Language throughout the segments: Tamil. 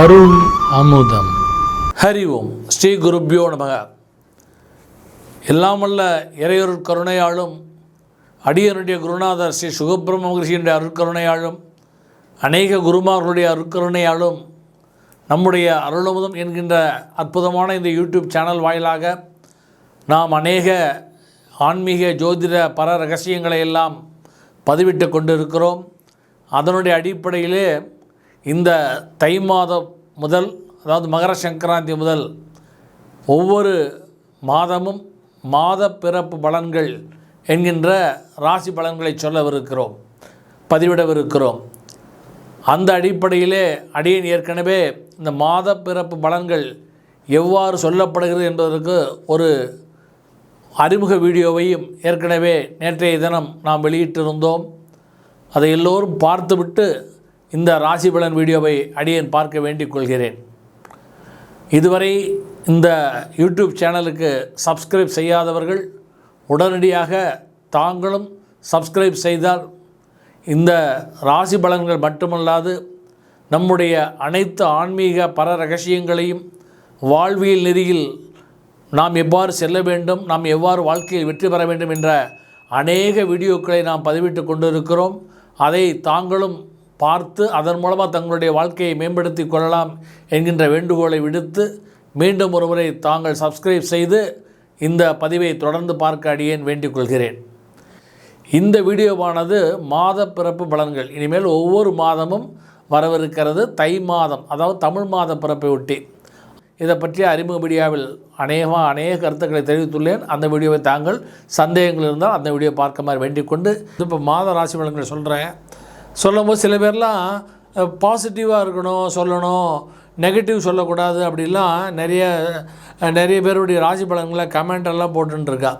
அருள் அமுதம். ஹரி ஓம். ஸ்ரீ குருப்யோ நமக. எல்லாம் வல்ல இறையொருட் கருணையாலும் அடியனுடைய குருநாதர் ஸ்ரீ சுகபிரம மகர்ஷியினுடைய அருட்கருணையாலும் அநேக குருமார்களுடைய அருட்கருணையாலும் நம்முடைய அருளமுதம் என்கின்ற அற்புதமான இந்த யூடியூப் சேனல் வாயிலாக நாம் அநேக ஆன்மீக ஜோதிட பர ரகசியங்களை எல்லாம் பதிவிட்டு கொண்டிருக்கிறோம். அதனுடைய அடிப்படையிலே இந்த தை மாதம் முதல் அதாவது மகர சங்கராந்தி முதல் ஒவ்வொரு மாதமும் மாத பிறப்பு பலன்கள் என்கின்ற ராசி பலன்களை சொல்லவிருக்கிறோம் பதிவிடவிருக்கிறோம். அந்த அடிப்படையிலே அடியன் ஏற்கனவே இந்த மாத பிறப்பு பலன்கள் எவ்வாறு சொல்லப்படுகிறது என்பதற்கு ஒரு அறிமுக வீடியோவையும் ஏற்கனவே நேற்றைய தினம் நாம் வெளியிட்டிருந்தோம். அதை எல்லோரும் பார்த்துவிட்டு இந்த ராசி பலன் வீடியோவை அடியேன் பார்க்க வேண்டிக் கொள்கிறேன். இதுவரை இந்த யூடியூப் சேனலுக்கு சப்ஸ்கிரைப் செய்யாதவர்கள் உடனடியாக தாங்களும் சப்ஸ்கிரைப் செய்தால் இந்த ராசி பலன்கள் மட்டுமல்லாது நம்முடைய அனைத்து ஆன்மீக பர ரகசியங்களையும் வாழ்வியல் நெறியில் நாம் எவ்வாறு செல்ல வேண்டும் நாம் எவ்வாறு வாழ்க்கையில் வெற்றி பெற வேண்டும் என்ற அநேக வீடியோக்களை நாம் பதிவிட்டு கொண்டிருக்கிறோம். அதை தாங்களும் பார்த்து அதன் மூலமாக தங்களுடைய வாழ்க்கையை மேம்படுத்தி கொள்ளலாம் என்கின்ற வேண்டுகோளை விடுத்து மீண்டும் ஒருமுறை தாங்கள் சப்ஸ்கிரைப் செய்து இந்த பதிவை தொடர்ந்து பார்க்க அடியேன் வேண்டிக் கொள்கிறேன். இந்த வீடியோவானது மாத பிறப்பு பலன்கள். இனிமேல் ஒவ்வொரு மாதமும் வரவிருக்கிறது தை மாதம் அதாவது தமிழ் மாத பிறப்பை ஒட்டி. இதை பற்றிய அறிமுக வீடியோவில் அநேகமாக அநேக கருத்துக்களை தெரிவித்துள்ளேன். அந்த வீடியோவை தாங்கள் சந்தேகங்கள் இருந்தால் அந்த வீடியோ பார்க்க மாதிரி வேண்டிக் கொண்டு இப்போ மாத ராசி பலன்களை சொல்கிறேன் சொல்லும்போது சில பேர்லாம் பாசிட்டிவாக இருக்கணும் சொல்லணும் நெகட்டிவ் சொல்லக்கூடாது அப்படிலாம் நிறைய நிறைய பேருடைய ராசி பலன்களை கமெண்டெல்லாம் போட்டுருக்கா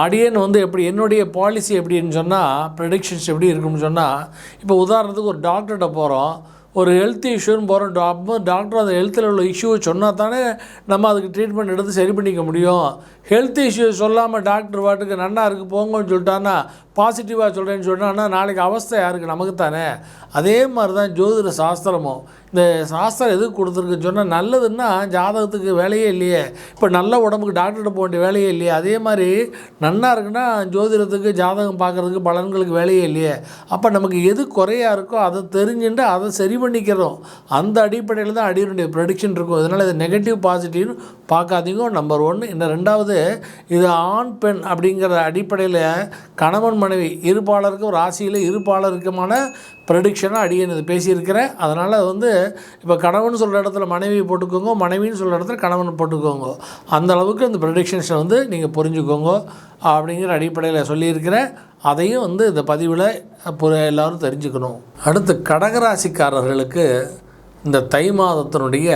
அடியன் வந்து எப்படி என்னுடைய பாலிசி எப்படின்னு சொன்னால் ப்ரெடிக்ஷன்ஸ் எப்படி இருக்கும்னு சொன்னால் இப்போ உதாரணத்துக்கு ஒரு டாக்டர்கிட்ட போகிறோம் ஒரு ஹெல்த் இஷ்யூன்னு போகிறோம் டாப் டாக்டர் அந்த ஹெல்த்தில் உள்ள இஷ்யூவை சொன்னால் தானே நம்ம அதுக்கு ட்ரீட்மெண்ட் எடுத்து சரி பண்ணிக்க முடியும். ஹெல்த் இஷ்யூ சொல்லாமல் டாக்டர் வாட்டுக்கு நன்னா இருக்குது போங்கன்னு சொல்லிட்டான்னா பாசிட்டிவாக சொல்கிறேன்னு சொன்னான்னா நாளைக்கு அவஸ்தை யாருக்கு? நமக்கு தானே அதே மாதிரி தான் ஜோதிட சாஸ்திரமும். இந்த சாஸ்திரம் எதுக்கு கொடுத்துருக்குன்னு சொன்னால் நல்லதுன்னா ஜாதகத்துக்கு வேலையே இல்லையே. இப்போ நல்ல உடம்புக்கு டாக்டர்கிட்ட போக வேண்டிய வேலையே இல்லையே. அதே மாதிரி நன்னா இருக்குன்னா ஜோதிடத்துக்கு ஜாதகம் பார்க்குறதுக்கு பலன்களுக்கு வேலையே இல்லையே. அப்போ நமக்கு எது குறையாக இருக்கோ அதை தெரிஞ்சுட்டு அதை சரி பண்ணிக்கிறோம். அந்த அடிப்படையில் தான் அடியினுடைய ப்ரெடிக்ஷன் இருக்கும். அதனால் இது நெகட்டிவ் பாசிட்டிவ்னு பார்க்காதீங்க. நம்பர் ஒன்று இன்னும் ரெண்டாவது இது ஆண் பெண் அப்படிங்கிற அடிப்படையில் கணவன் மனைவி இருப்பாளருக்கும் ராசியில் இருப்பாளருக்குமான ப்ரெடிக்ஷனாக அடியேன் இது பேசியிருக்கிறேன். அதனால் அது வந்து இப்போ கணவன் சொல்கிற இடத்துல மனைவி போட்டுக்கோங்க மனைவின்னு சொல்கிற இடத்துல கணவன் போட்டுக்கோங்க. அந்த அளவுக்கு அந்த ப்ரெடிக்ஷன்ஸை வந்து நீங்கள் புரிஞ்சுக்கோங்க அப்படிங்கிற அடிப்படையில் சொல்லியிருக்கிறேன். அதையும் வந்து இந்த பதிவில் புற எல்லோரும் தெரிஞ்சுக்கணும். அடுத்து கடகராசிக்காரர்களுக்கு இந்த தை மாதத்தினுடைய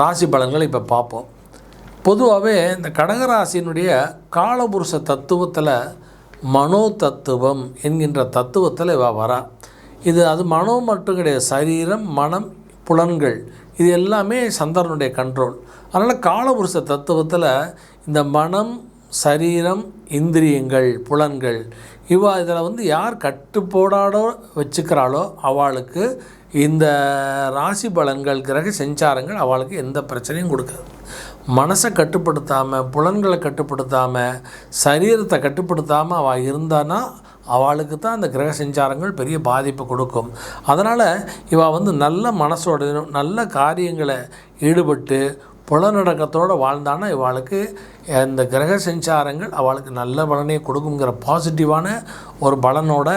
ராசி பலன்களை இப்போ பார்ப்போம். பொதுவாகவே இந்த கடகராசியினுடைய காலபுருஷ தத்துவத்தில் மனோ தத்துவம் என்கின்ற தத்துவத்தில் இவ வரா. இது அது மனோ மட்டும் கிடையாது. சரீரம் மனம் புலன்கள் இது எல்லாமே சந்திரனுடைய கண்ட்ரோல் அதனால் காலபுருஷ தத்துவத்தில் இந்த மனம் சரீரம் இந்திரியங்கள் புலன்கள் இவா இதில் வந்து யார் கட்டுப்போடாடோ வச்சுக்கிறாளோ அவளுக்கு இந்த ராசி பலன்கள் கிரக செஞ்சாரங்கள் அவளுக்கு எந்த பிரச்சனையும் கொடுக்காது. மனசை கட்டுப்படுத்தாமல் புலன்களை கட்டுப்படுத்தாமல் சரீரத்தை கட்டுப்படுத்தாமல் அவள் இருந்தானா அவளுக்கு தான் அந்த கிரக சஞ்சாரங்கள் பெரிய பாதிப்பு கொடுக்கும். அதனால் இவள் வந்து நல்ல மனசோட நல்ல காரியங்களை ஈடுபட்டு புலநடக்கத்தோடு வாழ்ந்தானா இவளுக்கு இந்த கிரக சஞ்சாரங்கள் அவளுக்கு நல்ல பலனை கொடுக்குங்கிற பாசிட்டிவான ஒரு பலனோட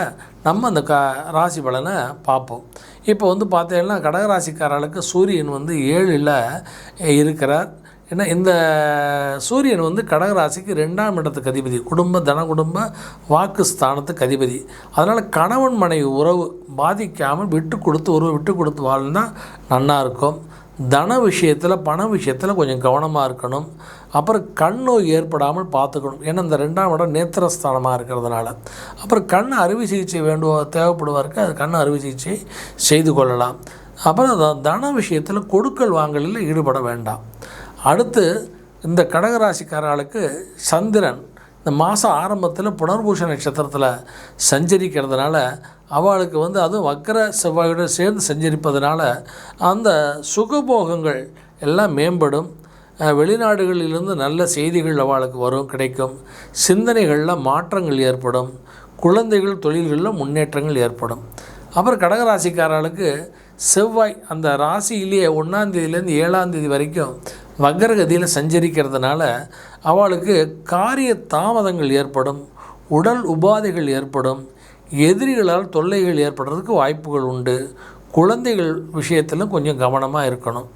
நம்ம அந்த க ராசி பலனை பார்ப்போம். இப்போ வந்து பார்த்தீங்கன்னா கடகராசிக்காரர்களுக்கு சூரியன் வந்து ஏழில் இருக்கிறார். ஏன்னா இந்த சூரியன் வந்து கடகராசிக்கு ரெண்டாம் இடத்துக்கு அதிபதி குடும்ப தன குடும்ப வாக்கு ஸ்தானத்துக்கு அதிபதி. அதனால் கணவன் மனைவி உறவு பாதிக்காமல் விட்டு கொடுத்து உறவு விட்டு கொடுத்து வாழ்ந்தால் நல்லாயிருக்கும் தன விஷயத்தில் பண விஷயத்தில் கொஞ்சம் கவனமாக இருக்கணும். அப்புறம் கண் நோய் ஏற்படாமல் பார்த்துக்கணும். ஏன்னா இந்த ரெண்டாம் இடம் நேத்திரஸ்தானமாக இருக்கிறதுனால. அப்புறம் கண் அறுவை சிகிச்சை வேண்டுவ தேவைப்படுவாருக்கு அது கண் அறுவை சிகிச்சை செய்து கொள்ளலாம். அப்புறம் த- தன விஷயத்தில் கொடுக்கல் வாங்கலில் ஈடுபட வேண்டாம். அடுத்து இந்த கடகராசிக்காரர்களுக்கு சந்திரன் இந்த மாதம் ஆரம்பத்தில் புனர்பூஷ நட்சத்திரத்தில் சஞ்சரிக்கிறதுனால அவளுக்கு வந்து அதுவும் வக்கர செவ்வாயோட சேர்ந்து சஞ்சரிப்பதனால அந்த சுகபோகங்கள் எல்லாம் மேம்படும். வெளிநாடுகளிலிருந்து நல்ல செய்திகள் அவளுக்கு வரும் கிடைக்கும். சிந்தனைகளில் மாற்றங்கள் ஏற்படும். குழந்தைகள் தொழில்களில் முன்னேற்றங்கள் ஏற்படும். அப்புறம் கடகராசிக்காரர்களுக்கு செவ்வாய் அந்த ராசியிலேயே ஒன்றாந்தேதியிலேருந்து ஏழாந்தேதி வரைக்கும் வக்கரகதியில் சஞ்சரிக்கிறதுனால அவளுக்கு காரிய தாமதங்கள் ஏற்படும் உடல் உபாதைகள் ஏற்படும் எதிரிகளால் தொல்லைகள் ஏற்படுறதுக்கு வாய்ப்புகள் உண்டு. குழந்தைகள் விஷயத்திலும் கொஞ்சம் கவனமாக இருக்கணும்.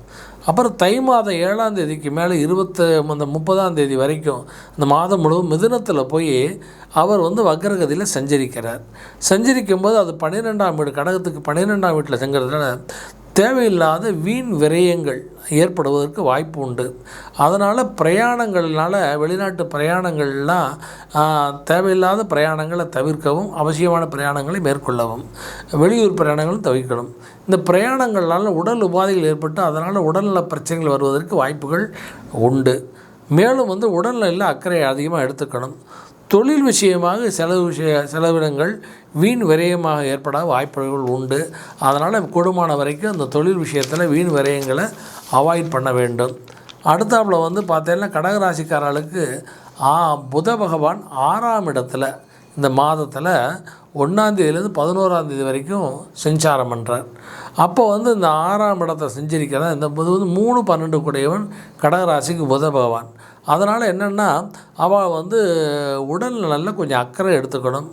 அப்புறம் தை மாதம் ஏழாம் தேதிக்கு மேலே இருபத்து அந்த முப்பதாம் தேதி வரைக்கும் அந்த மாதம் முழுவதும் மிதுனத்தில் போய் அவர் வந்து வக்கரகதியில் சஞ்சரிக்கிறார். சஞ்சரிக்கும் போது அது பன்னிரெண்டாம் வீடு கடகத்துக்கு பன்னிரெண்டாம் வீட்டில் செங்கிறதுனால தேவையில்லாத வீண் விரயங்கள் ஏற்படுவதற்கு வாய்ப்பு உண்டு. அதனால் பிரயாணங்கள்னால் வெளிநாட்டு பிரயாணங்கள்லாம் தேவையில்லாத பிரயாணங்களை தவிர்க்கவும் அவசியமான பிரயாணங்களை மேற்கொள்ளவும் வெளியூர் பிரயாணங்களும் தவிர்க்கணும். இந்த பிரயாணங்களால் உடல் உபாதைகள் ஏற்பட்டு அதனால் உடல்நல பிரச்சனைகள் வருவதற்கு வாய்ப்புகள் உண்டு. மேலும் வந்து உடல்நல அக்கறை அதிகமாக எடுத்துக்கணும். தொழில் விஷயமாக செலவு விஷய செலவினங்கள் வீண் விரயமாக ஏற்பட வாய்ப்புகள் உண்டு. அதனால் கூடுமான வரைக்கும் அந்த தொழில் விஷயத்தில் வீண் விரயங்களை அவாய்ட் பண்ண வேண்டும். அடுத்தாப்புல வந்து பார்த்தீங்கன்னா கடகராசிக்காரர்களுக்கு ஆ புத பகவான் ஆறாம் இடத்துல இந்த மாதத்தில் ஒன்றாந்தேதியிலேருந்து பதினோராந்தேதி வரைக்கும் செஞ்சாரம் பண்ணுறார் அப்போ வந்து இந்த ஆறாம் இடத்தை செஞ்சிருக்கிறதா இந்த புது வந்து மூணு பன்னெண்டு கூடையவன் கடகராசிக்கு புத பகவான். அதனால் என்னென்னா அவள் வந்து உடல் நலில் கொஞ்சம் அக்கறை எடுத்துக்கணும்.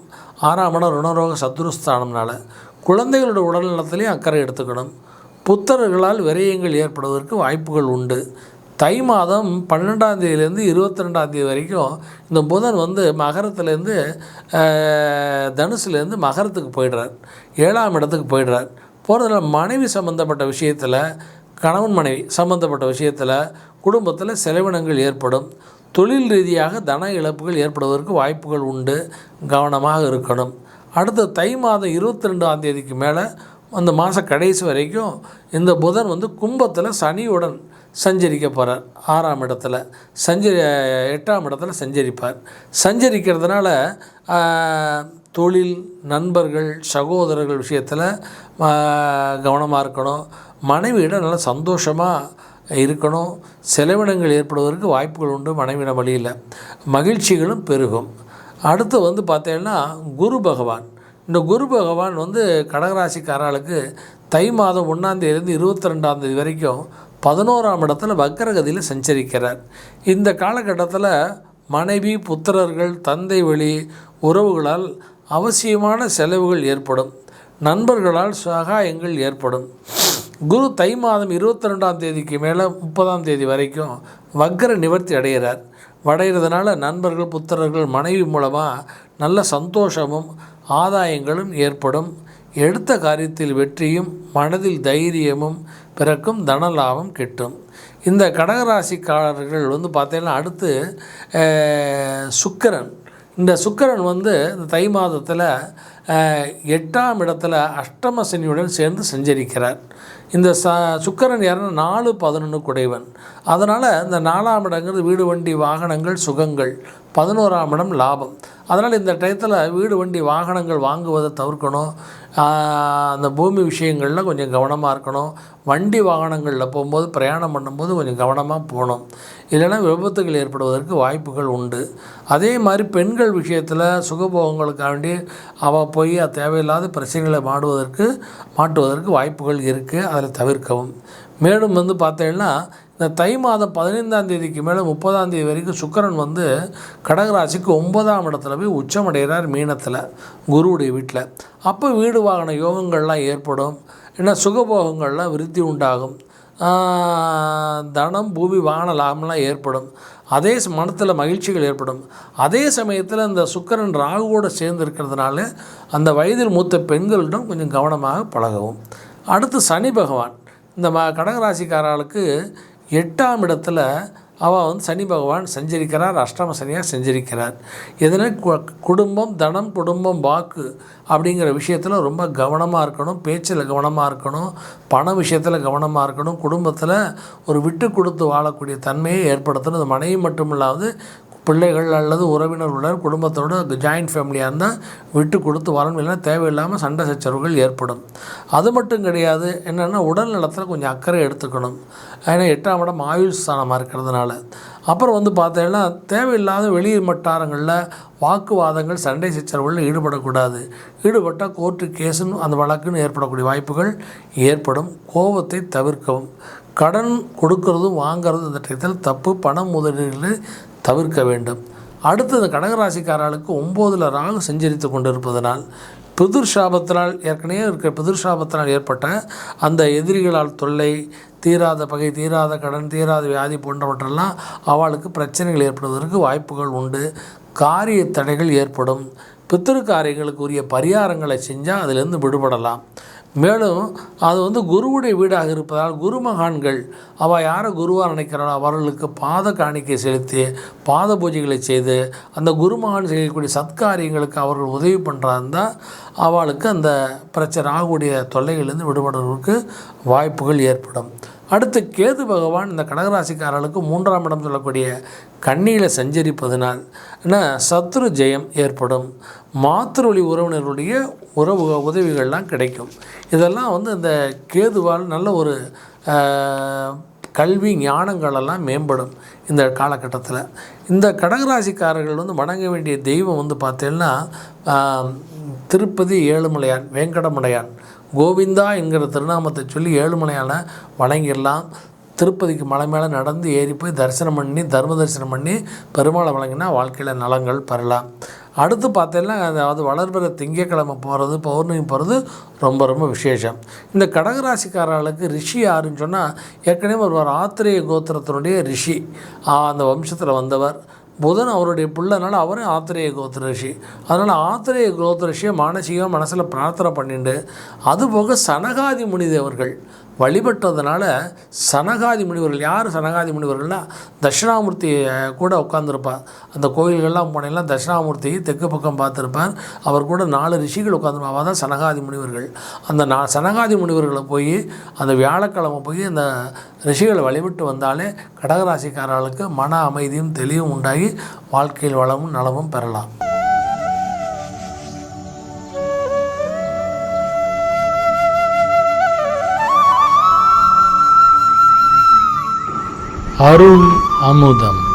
ஆறாம் இடம் ருணரோக சத்ருஸ்தானம்னால குழந்தைகளோட உடல் நலத்துலேயும் அக்கறை எடுத்துக்கணும். புத்தர்களால் விரயங்கள் ஏற்படுவதற்கு வாய்ப்புகள் உண்டு. தை மாதம் பன்னெண்டாம் தேதியிலேருந்து இருபத்தி ரெண்டாம் தேதி வரைக்கும் இந்த புதன் வந்து மகரத்துலேருந்து தனுசுலேருந்து மகரத்துக்கு போயிடுறார். ஏழாம் இடத்துக்கு போயிடுறார். போகிறதுனால மனைவி சம்மந்தப்பட்ட விஷயத்தில் கணவன் மனைவி சம்மந்தப்பட்ட விஷயத்தில் குடும்பத்தில் செலவினங்கள் ஏற்படும். தொழில் ரீதியாக தன இழப்புகள் ஏற்படுவதற்கு வாய்ப்புகள் உண்டு. கவனமாக இருக்கணும். அடுத்த தை மாதம் இருபத்தி ரெண்டாம் தேதிக்கு மேலே அந்த மாத கடைசி வரைக்கும் இந்த புதன் வந்து கும்பத்தில் சனியுடன் சஞ்சரிக்க போகிறார் ஆறாம் இடத்துல சஞ்சரி எட்டாம் இடத்துல சஞ்சரிப்பார். சஞ்சரிக்கிறதுனால தொழில் நண்பர்கள் சகோதரர்கள் விஷயத்தில் கவனமாக இருக்கணும். மனைவியிடம் நல்லா சந்தோஷமாக இருக்கணும். செலவினங்கள் ஏற்படுவதற்கு வாய்ப்புகள் உண்டு மனைவியிடம் வழியில் மகிழ்ச்சிகளும் பெருகும். அடுத்து வந்து பார்த்தீங்கன்னா குரு பகவான். இந்த குரு பகவான் வந்து கடகராசிக்காரர்களுக்கு தை மாதம் ஒன்றாந்தேதியிலேருந்து இருபத்தி ரெண்டாந்தேதி வரைக்கும் பதினோராம் இடத்துல வக்கரகதியில் சஞ்சரிக்கிறார். இந்த காலகட்டத்தில் மனைவி புத்திரர்கள் தந்தை வழி உறவுகளால் அவசியமான செலவுகள் ஏற்படும். நண்பர்களால் சகாயங்கள் ஏற்படும். குரு தை மாதம் இருபத்தி ரெண்டாம் தேதிக்கு மேலே முப்பதாம் தேதி வரைக்கும் வக்கர நிவர்த்தி அடைகிறார். அடைகிறதுனால நண்பர்கள் புத்திரர்கள் மனைவி மூலமாக நல்ல சந்தோஷமும் ஆதாயங்களும் ஏற்படும். எடுத்த காரியத்தில் வெற்றியும் மனதில் தைரியமும் பிறக்கும் தனலாபம் கிட்டும். இந்த கடகராசிக்காரர்கள் வந்து பார்த்தீங்கன்னா அடுத்து சுக்கரன். இந்த சுக்கரன் வந்து இந்த தை மாதத்தில் எட்டாம் இடத்துல அஷ்டம சனியுடன் சேர்ந்து சஞ்சரிக்கிறார். இந்த ச சுக்கிரன் யாருன்னா நாலு பதினொன்று குடைவன். அதனால் இந்த நாலாம் இடங்கிறது வீடு வண்டி வாகனங்கள் சுகங்கள். பதினோராம் இடம் லாபம். அதனால் இந்த டயத்தில் வீடு வண்டி வாகனங்கள் வாங்குவதை தவிர்க்கணும். அந்த பூமி விஷயங்களில் கொஞ்சம் கவனமாக இருக்கணும். வண்டி வாகனங்களில் போகும்போது பிரயாணம் பண்ணும்போது கொஞ்சம் கவனமாக போகணும். இல்லைன்னா விபத்துகள் ஏற்படுவதற்கு வாய்ப்புகள் உண்டு. அதே மாதிரி பெண்கள் விஷயத்தில் சுகபோகங்களுக்காண்டி அவள் போய் தேவையில்லாத பிரச்சனைகளை மாடுவதற்கு மாட்டுவதற்கு வாய்ப்புகள் இருக்குது அதில் தவிர்க்கவும். மேலும் வந்து பார்த்தீங்கன்னா இந்த தை மாதம் பதினைந்தாம் தேதிக்கு மேலே முப்பதாம் தேதி வரைக்கும் சுக்கரன் வந்து கடகராசிக்கு ஒன்பதாம் இடத்துல போய் உச்சமடைகிறார் மீனத்தில் குருவுடைய வீட்டில் அப்போ வீடு வாகன யோகங்கள்லாம் ஏற்படும். ஏன்னா சுகபோகங்கள்லாம் விருத்தி உண்டாகும். தனம் பூமி வாகன லாபம்லாம் ஏற்படும். அதே மனத்தில் மகிழ்ச்சிகள் ஏற்படும். அதே சமயத்தில் அந்த சுக்கரன் ராகுவோடு சேர்ந்து இருக்கிறதுனால அந்த வயதில் மூத்த பெண்களிடம் கொஞ்சம் கவனமாக பழகவும். அடுத்து சனி பகவான். இந்த ம கடகராசிக்காரர்களுக்கு எட்டாம் இடத்துல அவள் வந்து சனி பகவான் செஞ்சிருக்கிறார் அஷ்டம சனியாக செஞ்சிருக்கிறார். இதனால் கு- குடும்பம் தனம் குடும்பம் வாக்கு அப்படிங்கிற விஷயத்தில் ரொம்ப கவனமாக இருக்கணும் பேச்சில் கவனமாக இருக்கணும் பண விஷயத்தில் கவனமாக இருக்கணும் குடும்பத்தில் ஒரு விட்டு கொடுத்து வாழக்கூடிய தன்மையை ஏற்படுத்தணும். மனைவி மட்டும் இல்லாது பிள்ளைகள் அல்லது உறவினர்களுடன் குடும்பத்தோடு ஜாயிண்ட் ஃபேமிலியாக இருந்தால் விட்டு கொடுத்து வரணும் இல்லைன்னா தேவையில்லாமல் சண்டை சச்சரவுகள் ஏற்படும். அது மட்டும் கிடையாது என்னென்னா உடல் நலத்தில் கொஞ்சம் அக்கறை எடுத்துக்கணும். ஏன்னா எட்டாம் இடம் ஆயுள் ஸ்தானமாக இருக்கிறதுனால. அப்புறம் வந்து பார்த்தீங்கன்னா தேவையில்லாத வெளி வட்டாரங்களில் வாக்குவாதங்கள் சண்டை சச்சரவுகளில் ஈடுபடக்கூடாது. ஈடுபட்டால் கோர்ட்டு கேஸுன்னு அந்த வழக்குன்னு ஏற்படக்கூடிய வாய்ப்புகள் ஏற்படும். கோபத்தை தவிர்க்கவும். கடன் கொடுக்கறதும் வாங்குறதும் இந்த டயத்தில் தப்பு. பணம் முதலீடுகளை தவிர்க்க வேண்டும். அடுத்து இந்த கடகராசிக்காரர்களுக்கு ஒம்போதில் ராகு சஞ்சரித்து கொண்டிருப்பதனால் பிதுர்ஷாபத்தினால் ஏற்கனவே இருக்கிற பிதுர் சாபத்தினால் ஏற்பட்ட அந்த எதிரிகளால் தொல்லை தீராத பகை தீராத கடன் தீராத வியாதி போன்றவற்றெல்லாம் அவளுக்கு பிரச்சனைகள் ஏற்படுவதற்கு வாய்ப்புகள் உண்டு. காரிய தடைகள் ஏற்படும். பித்திரு காரியங்களுக்கு உரிய பரிகாரங்களை செஞ்சால் அதிலிருந்து விடுபடலாம். மேலும் அது வந்து குருவுடைய வீடாக இருப்பதால் குருமகான்கள் அவள் யாரை குருவாக நினைக்கிறாளோ அவர்களுக்கு பாத காணிக்கை செலுத்தி பாத பூஜைகளை செய்து அந்த குருமகான் செய்யக்கூடிய சத்காரியங்களுக்கு அவர்கள் உதவி பண்ணுறாருந்தா அவளுக்கு அந்த பிரச்சனை ஆகக்கூடிய தொல்லைகளிலிருந்து விடுபடுறதுக்கு வாய்ப்புகள் ஏற்படும். அடுத்து கேது பகவான் இந்த கடகராசிக்காரர்களுக்கு மூன்றாம் இடம் சொல்லக்கூடிய கண்ணியில் சஞ்சரிப்பதனால் என்ன சத்ரு ஜெயம் ஏற்படும். மாத்திருவழி உறவினர்களுடைய உறவு உதவிகள்லாம் கிடைக்கும். இதெல்லாம் வந்து இந்த கேதுவால் நல்ல ஒரு கல்வி ஞானங்களெல்லாம் மேம்படும் இந்த காலகட்டத்தில். இந்த கடகராசிக்காரர்கள் வந்து வணங்க வேண்டிய தெய்வம் வந்து பார்த்தீங்கன்னா திருப்பதி ஏழுமலையான் வேங்கடமலையான். கோவிந்தா என்கிற திருநாமத்தை சொல்லி ஏழுமலையான வணங்கிடலாம். திருப்பதிக்கு மலை மேலே நடந்து ஏறி போய் தரிசனம் பண்ணி தர்ம தரிசனம் பண்ணி பெருமாளை வழங்கினா வாழ்க்கையில் நலங்கள் பெறலாம். அடுத்து பார்த்தீங்கன்னா அதாவது வளர்பிற திங்கக்கிழமை போகிறது பௌர்ணமி போகிறது ரொம்ப ரொம்ப விசேஷம். இந்த கடகராசிக்காரர்களுக்கு ரிஷி யாருன்னு சொன்னால் ஏற்கனவே ஒருவர் ஆத்திரேய கோத்திரத்தினுடைய ரிஷி. அந்த வம்சத்தில் வந்தவர். புதன் அவருடைய பிள்ளைனால அவரும் ஆத்திரேய கோத்திர அதனால் ஆத்திரேய கோத்திர மானசீகம் மனசில் பிரார்த்தனை பண்ணிட்டு அதுபோக சனகாதி முனிதேவர்கள் வழிபட்டதுனால சனகாதி முனிவர்கள் யார் சனகாதி முனிவர்கள்னால் தட்சிணாமூர்த்தி கூட உட்காந்துருப்பார் அந்த கோயில்கள்லாம் போனீங்கன்னா தட்சிணாமூர்த்தி தெற்கு பக்கம் பார்த்துருப்பார். அவர் கூட நாலு ரிஷிகள் உட்காந்துருப்பாங்க அவள் தான் சனகாதி முனிவர்கள். அந்த நா சனகாதி முனிவர்களை போய் அந்த வியாழக்கிழமை போய் அந்த ரிஷிகளை வழிபட்டு வந்தாலே கடகராசிக்காரர்களுக்கு மன அமைதியும் தெளிவும் உண்டாகி வாழ்க்கையில் வளமும் நலமும் பெறலாம். அருள் அமுதம்.